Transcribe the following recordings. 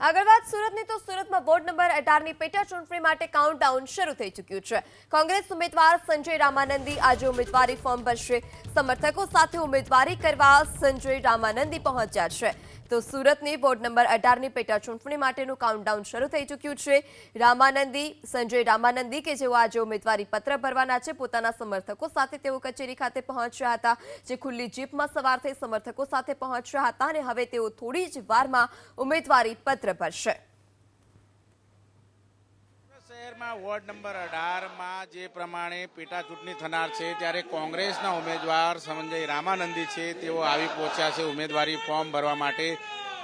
આગળ વાત સુરતની, તો સુરતમાં વોર્ડ નંબર અઢારની પેટા ચૂંટણી માટે કાઉન્ટડાઉન શરૂ થઈ ચૂક્યું છે. કોંગ્રેસ ઉમેદવાર સંજય રામાનંદી આજે ઉમેદવારી ફોર્મ ભરશે. સમર્થકો સાથે ઉમેદવારી કરવા સંજય રામાનંદી પહોંચ્યા છે. તો સુરતની વોર્ડ નંબર અઢારની પેટા ચૂંટણી માટેનું કાઉન્ટડાઉન શરૂ થઈ ચૂક્યું છે. રામાનંદી, સંજય રામાનંદી કે જેઓ આજે ઉમેદવારી પત્ર ભરવાના છે, પોતાના સમર્થકો સાથે તેઓ કચેરી ખાતે પહોંચ્યા હતા, જે ખુલ્લી જીપમાં સવાર થઈ સમર્થકો સાથે પહોંચ્યા હતા અને હવે તેઓ થોડી જ વારમાં ઉમેદવારી પત્ર ભરશે. શહેરમાં વોર્ડ નંબર અઢારમાં જે પ્રમાણે પેટા ચૂંટણી થનાર છે, ત્યારે કોંગ્રેસના ઉમેદવાર સંજય રામાનંદી છે, તેઓ આવી પહોંચ્યા છે ઉમેદવારી ફોર્મ ભરવા માટે.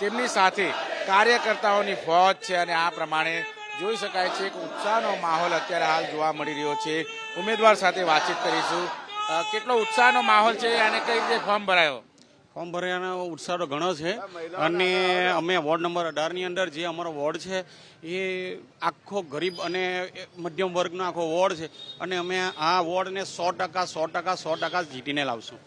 તેમની સાથે કાર્યકર્તાઓની ફોજ છે અને આ પ્રમાણે જોઈ શકાય છે કે ઉત્સાહનો માહોલ અત્યારે હાલ જોવા મળી રહ્યો છે. ઉમેદવાર સાથે વાતચીત કરીશું. કેટલો ઉત્સાહનો માહોલ છે અને કઈ રીતે ફોર્મ ભરાયો? ફોર્મ ભરવાનો ઉત્સાહ તો ઘણો છે. અને અમે વોર્ડ નંબર અઢારની અંદર જે અમારો વોર્ડ છે એ આખો ગરીબ અને મધ્યમ વર્ગનો આખો વોર્ડ છે. અને અમે આ વોર્ડને સો ટકા સો ટકા સો ટકા જીતીને લાવશું.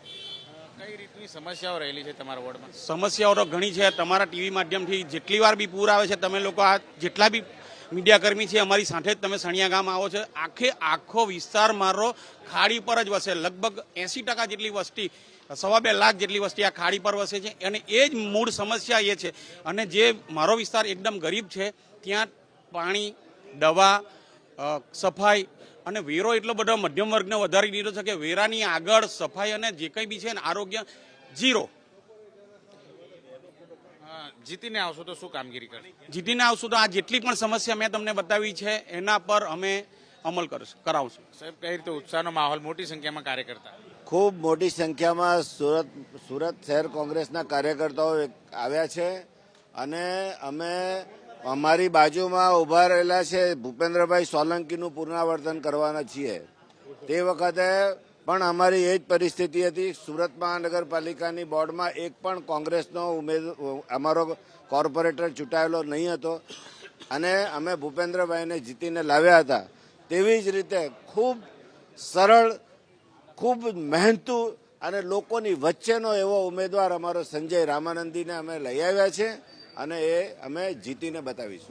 કઈ રીતની સમસ્યાઓ રહેલી છે તમારા વોર્ડમાં? સમસ્યાઓ તો ઘણી છે. તમારા ટીવી માધ્યમથી જેટલી વાર બી પૂર આવે છે તમે લોકો આ જેટલા બી મીડિયાકર્મી છે અમારી સાથે જ તમે સણિયા ગામ આવો છો. આખે આખો વિસ્તાર મારો ખાડી પર જ વસે. લગભગ એસી ટકા જેટલી વસ્તી સવા બે લાખ જેટલી વસ્તી આ ખાડી પર વસે છે. અને એ જ મૂળ સમસ્યા એ છે. અને જે મારો વિસ્તાર એકદમ ગરીબ છે ત્યાં પાણી દવા સફાઈ અને વેરો એટલો બધો મધ્યમ વર્ગને વધારી દીધો છે કે વેરાની આગળ સફાઈ અને જે કંઈ બી છે ને આરોગ્ય ઝીરો. જીતીને આવશો તો શું કામગીરી કરી જીતીને આવશું તો આ જેટલી પણ સમસ્યા મેં તમને બતાવી છે એના પર અમે અમલ કરશું કરાવશું. સાહેબ કઈ રીતે ઉત્સાહનો માહોલ? મોટી સંખ્યામાં કાર્યકર્તા. ખૂબ મોટી સંખ્યામાં સુરત સુરત શહેર કોંગ્રેસના કાર્યકર્તાઓ આવ્યા છે અને અમે અમારી બાજુમાં ઊભા રહેલા છે ભૂપેન્દ્રભાઈ સોલંકીનું પુનરાવર્તન કરવાના છીએ. તે વખતે પણ અમારી એ જ પરિસ્થિતિ હતી સુરત મહાનગરપાલિકાની બોર્ડમાં એક પણ કોંગ્રેસનો ઉમેદ અમારો કોર્પોરેટર ચૂંટાયેલો નહીં હતો અને અમે ભૂપેન્દ્રભાઈને જીતીને લાવ્યા હતા. તેવી જ રીતે ખૂબ સરળ, ખૂબ મહેનતુ અને લોકોની વચ્ચેનો એવો ઉમેદવાર અમારો સંજય રામાનંદીને અમે લઈ આવ્યા છે અને એ અમે જીતીને બતાવીશું.